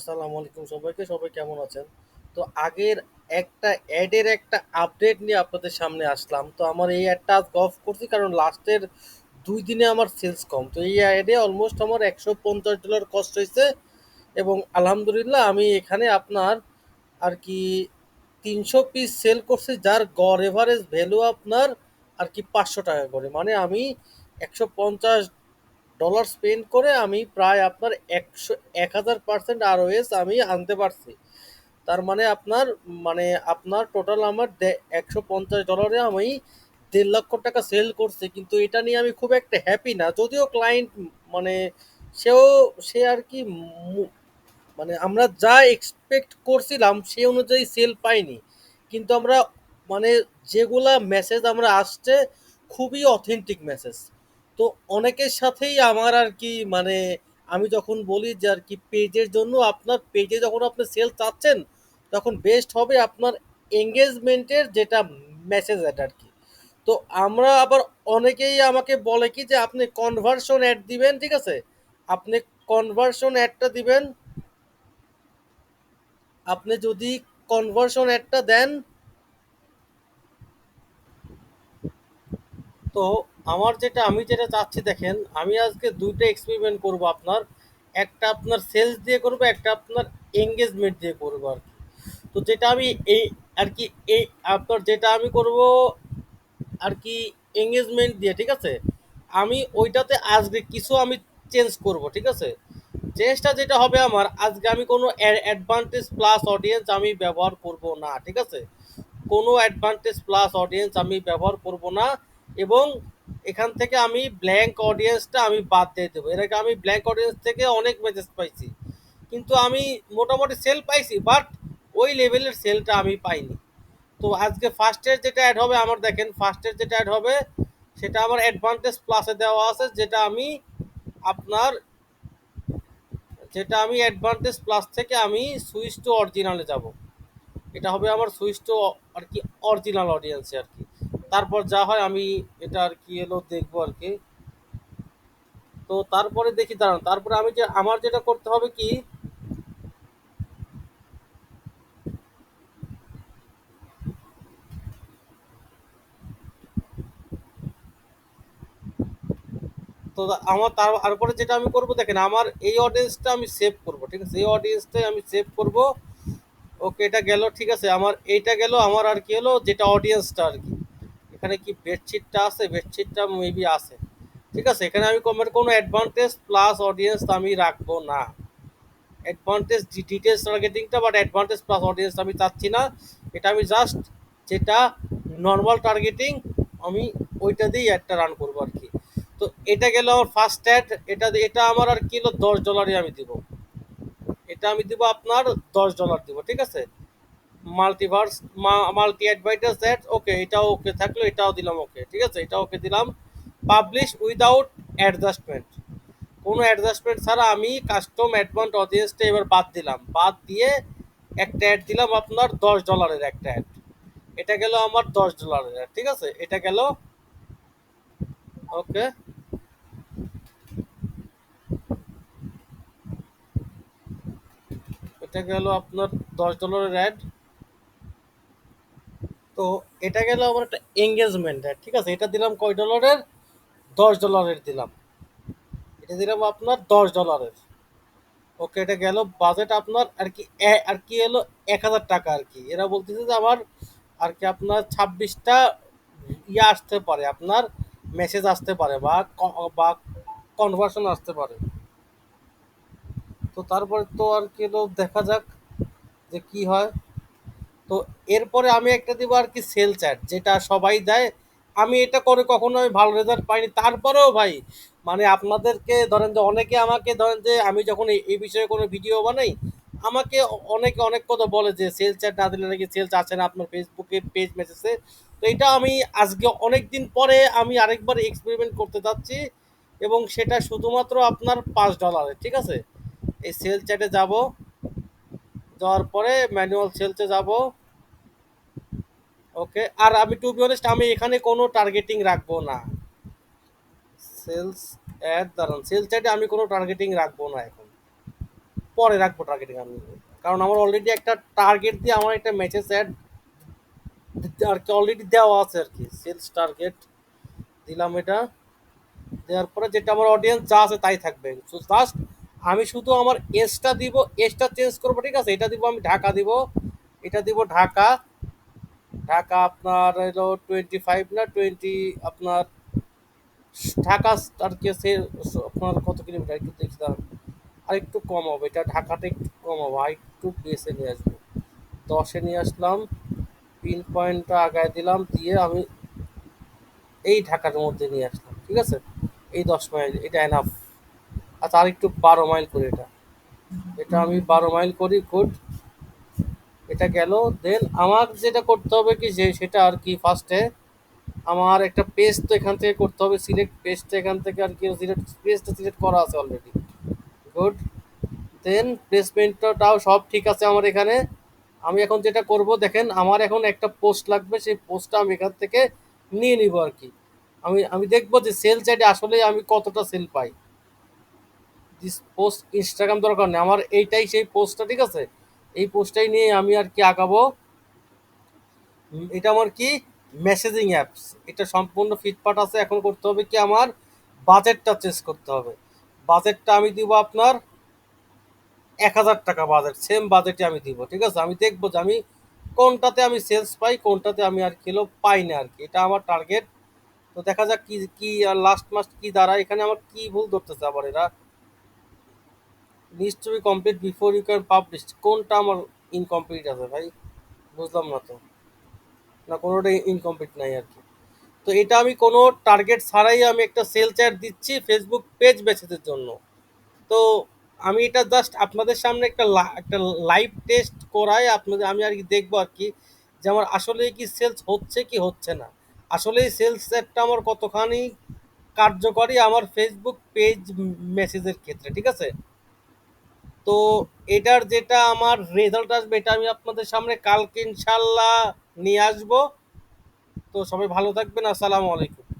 আসসালামু আলাইকুম সবাইকে, সবাই কেমন আছেন? তো আগের একটা অ্যাডের একটা আপডেট নিয়ে আপনাদের সামনে আসলাম। তো আমার এই অ্যাডটা আজকে অফ করছি কারণ লাস্টের দুই দিনে আমার সেলস কম। তো এই অ্যাডে অলমোস্ট আমার একশো পঞ্চাশ ডলার কস্ট হয়েছে এবং আলহামদুলিল্লাহ আমি এখানে আপনার আর কি তিনশো পিস সেল করছি যার গড় এভারেজ ভ্যালু আপনার আর কি পাঁচশো টাকা করে। মানে আমি একশো পঞ্চাশ ডলার স্পেন্ড করে আমি প্রায় আপনার একশো, এক হাজার পার্সেন্ট আরওএস আমি আনতে পারছি। তার মানে আপনার মানে আপনার টোটাল আমার একশো পঞ্চাশ ডলারে আমি দেড় লক্ষ টাকা সেল করছি। কিন্তু এটা নিয়ে আমি খুব একটা হ্যাপি না। যদিও ক্লায়েন্ট মানে সেও, সে আর কি মানে আমরা যা এক্সপেক্ট করছিলাম সেই অনুযায়ী সেল পাইনি। কিন্তু আমরা মানে যেগুলা মেসেজ আমরা আসছে, খুবই অথেন্টিক মেসেজ তো অনেকের সাথেই আমার আর কি মানে আমি যখন বলি যে আর কি পেজের জন্য আপনার পেজে যখন আপনি সেল চাচ্ছেন, তখন বেস্ট হবে আপনার এঙ্গেজমেন্টের যেটা মেসেজ এটা আর কি। তো আমরা আবার অনেকেই আমাকে বলে কি যে, আপনি কনভার্সন অ্যাড দিবেন, ঠিক আছে? আপনি কনভার্সন অ্যাডটা দিবেন। আপনি যদি কনভার্সন অ্যাডটা দেন, তো আমার যেটা, আমি যেটা চাচ্ছি দেখেন, আমি আজকে দুইটা এক্সপেরিমেন্ট করব আপনার। একটা আপনার সেলস দিয়ে করব, একটা আপনার এঙ্গেজমেন্ট দিয়ে করব আর কি। তো যেটা আমি এই আর কি, এই আপনার যেটা আমি করব আর কি এঙ্গেজমেন্ট দিয়ে, ঠিক আছে? আমি ওইটাতে আজকে কিছু আমি চেঞ্জ করব, ঠিক আছে? চেঞ্জটা যেটা হবে আমার, আজকে আমি কোনো অ্যাডভান্টেজ প্লাস অডিয়েন্স আমি ব্যবহার করব না, ঠিক আছে? কোনো অ্যাডভান্টেজ প্লাস অডিয়েন্স আমি ব্যবহার করব না এবং এখান থেকে আমি ব্ল্যাঙ্ক অডিয়েন্সটা আমি বাদ দিয়ে দেবো। এর আগে আমি ব্ল্যাঙ্ক অডিয়েন্স থেকে অনেক মেসেজ পাইছি। কিন্তু আমি মোটামুটি সেল পাইছি বাট ওই লেভেলের সেলটা আমি পাইনি। তো আজকে ফার্স্টের যেটা অ্যাড হবে, আমার দেখেন ফার্স্টের যেটা অ্যাড হবে, সেটা আমার অ্যাডভান্টেজ প্লাসে দেওয়া আছে, যেটা আমি আপনার, যেটা আমি অ্যাডভান্টেজ প্লাস থেকে আমি সুইচ টু অরিজিনালে যাব। এটা হবে আমার সুইচ টু আর কি অরিজিনাল অডিয়েন্সে আর কি। তারপর যা হয় আমি এটা আর কি এলো দেখব আর কি। তো তারপরে দেখি, দাঁড়ান। তারপরে আমি যে, আমার যেটা করতে হবে কি, তো আমার তারপরে যেটা আমি করব, দেখেন, আমার এই অডিয়েন্সটা আমি সেভ করব, ঠিক আছে? এই অডিয়েন্সটাই আমি সেভ করব। ওকে, এটা গেল, ঠিক আছে? আমার এইটা গেল, আমার আর কি হলো যেটা অডিয়েন্সটা আর কি। এখানে কি বেডশিটটা আছে? বেডশিটটা মেবি আছে। ঠিক আছে, এখানে আমি কোনো কোনো অ্যাডভান্টেজ প্লাস অডিয়েন্স আমি রাখব না। অ্যাডভান্টেজ ডিটেলস টার্গেটিংটা বাট অ্যাডভান্টেজ প্লাস অডিয়েন্স আমি চাচ্ছি না। এটা আমি জাস্ট যেটা নর্মাল টার্গেটিং আমি ওইটা দিয়েই একটা রান করব আর কি। তো এটা গেল আমার ফার্স্ট অ্যাড এটা এটা আমার আর কি হলো, দশ ডলারই আমি দিব। এটা আমি দিব আপনার দশ ডলার দিব, ঠিক আছে? Multiverse multi advertisers that okay এটাও ওকে থাকল, এটাও দিলাম ওকে ঠিক আছে? এটাও ওকে দিলাম। পাবলিশ উইদাউট অ্যাডজাস্টমেন্ট কোনো অ্যাডজাস্টমেন্ট ছাড়া আমি কাস্টম অ্যাডভান্ট অডিয়েন্সটা এবার বাদ দিলাম। বাদ দিয়ে একটা অ্যাড দিলাম আপনার দশ ডলারের একটা অ্যাড এটা গেল আমার দশ ডলারের অ্যাড ঠিক আছে? এটা গেল ওকে এটা গেল আপনার দশ ডলারের অ্যাড তো এটা গেল আমার একটা এঙ্গেজমেন্ট অ্যাড ঠিক আছে? এটা দিলাম কয় ডলারের দশ ডলারের দিলাম। এটা দিলাম আপনার দশ ডলারের ওকে এটা গেল বাজেট আপনার আর কি আর কি এলো এক হাজার টাকা আর কি। এরা বলতেছে যে আমার আর কি আপনার ছাব্বিশটা ইয়ে আসতে পারে, আপনার মেসেজ আসতে পারে বা বা কনভার্সন আসতে পারে। তো তারপরে তো আর কি এলো, দেখা যাক যে কি হয়। তো এরপরে আমি একটা দিব আর কি সেল চ্যাট যেটা সবাই দেয়। আমি এটা করে কখনো আমি ভালো রেজাল্ট পাইনি। তারপরেও ভাই মানে আপনাদেরকে ধরেন যে অনেকে আমাকে ধরেন যে আমি যখন এই বিষয়ে কোনো ভিডিও বানাই, আমাকে অনেকে অনেক কথা বলে যে সেল চ্যাট না দিলে নাকি সেলস আসে না আপনার ফেসবুকে পেজ মেসেজে তো এটা আমি আজকে অনেক দিন পরে আমি আরেকবার এক্সপেরিমেন্ট করতে যাচ্ছি এবং সেটা শুধুমাত্র আপনার পাঁচ ডলারে ঠিক আছে? এই সেল চ্যাটে যাব, যাওয়ার পরে ম্যানুয়াল সেলসে যাব। ওকে আর আমি টু বি অনেস্ট আমি এখানে কোনো টার্গেটিং রাখব না। সেলস অ্যাড দাঁড়ান সেলস অ্যাডে আমি কোনো টার্গেটিং রাখব না এখন। পরে রাখব টার্গেটিং আমি। কারণ আমার অলরেডি একটা টার্গেট দিয়ে আমার একটা মেসেজ অ্যাড আর কি অলরেডি দেওয়া আছে আর কি। সেলস টার্গেট দিলাম এটা। দেওয়ার পরে যেটা আমার অডিয়েন্স যা আছে তাই থাকবে। তো জাস্ট আমি শুধু আমার এসটা দিব এসটা চেঞ্জ করব, ঠিক আছে? এটা দিব আমি ঢাকা দিব। এটা দিব ঢাকা। ঢাকা আপনার হলো টোয়েন্টি ফাইভ না টোয়েন্টি আপনার ঢাকা আর কি আপনার কত কিলোমিটার? একটু দেখছিলাম আর একটু কম হবে, এটা ঢাকাটা একটু কম হবে আর একটু বেসে নিয়ে আসব। দশে নিয়ে আসলাম পিন পয়েন্টটা আগায় দিলাম, দিয়ে আমি এই ঢাকার মধ্যে নিয়ে আসলাম, ঠিক আছে? এই দশ মাইল, এটা এনাফ আচ্ছা আর একটু বারো মাইল করি এটা। এটা আমি বারো মাইল করি গুড এটা গেল। দেন আমার যেটা করতে হবে কি যে সেটা আর কি ফার্স্টে আমার একটা পেজ তো এখান থেকে করতে হবে সিলেক্ট পেজটা এখান থেকে আর কি সিলেক্ট পেজটা সিলেক্ট করা আছে অলরেডি গুড দেন প্লেসমেন্টটাও সব ঠিক আছে আমার এখানে। আমি এখন যেটা করব, দেখেন আমার এখন একটা পোস্ট লাগবে, সেই পোস্টটা আমি এখান থেকে নিয়ে নিব আর কি। আমি আমি দেখব যে সেল চাইডে আসলে আমি কতটা সেল পাই। দিস পোস্ট ইনস্টাগ্রাম দরকার নেই। আমার এইটাই সেই পোস্টটা ঠিক আছে? এই পোস্টটাই নিয়ে আমি আর কি আঁকাবো এটা আমার কি? মেসেজিং অ্যাপস এটা সম্পূর্ণ ফিটপাট আছে এখন করতে হবে কি আমার বাজেটটা চেঞ্জ করতে হবে। বাজেটটা আমি দিব আপনার এক হাজার টাকা বাজেট সেম বাজেটে আমি দিব ঠিক আছে? আমি দেখব যে আমি কোনটাতে আমি সেলস পাই কোনটাতে আমি আর কিলো পাই না আর কি। এটা আমার টার্গেট তো দেখা যাক কি কি লাস্ট মাস কি দাঁড়ায় এখানে আমার কি ভুল ধরতেছে আবার এরা। Needs to be complete before you can publish কোনটা আমার ইনকমপ্লিট আছে ভাই? বুঝলাম না তো। না, কোনোটাই ইনকমপ্লিট নাই আর কি। তো এটা আমি কোনো টার্গেট ছাড়াই আমি একটা সেল চ্যাট দিচ্ছি ফেসবুক পেজ বেচেদের জন্য। তো আমি এটা জাস্ট আপনাদের সামনে একটা একটা লাইভ টেস্ট করাই, আপনাদের, আমি আর কি দেখব আর কি যে আমার আসলে কি সেলস হচ্ছে কি হচ্ছে না। আসলে সেলস চ্যাটটা আমার কতখানি কার্যকরী আমার ফেসবুক পেজ মেসেজের ক্ষেত্রে, ঠিক আছে? তো এটার যেটা আমার রেজাল্ট আসবে, এটা আমি আপনাদের সামনে কালকে ইনশাল্লাহ নিয়ে আসব। তো সবাই ভালো থাকবেন, আসসালামু আলাইকুম।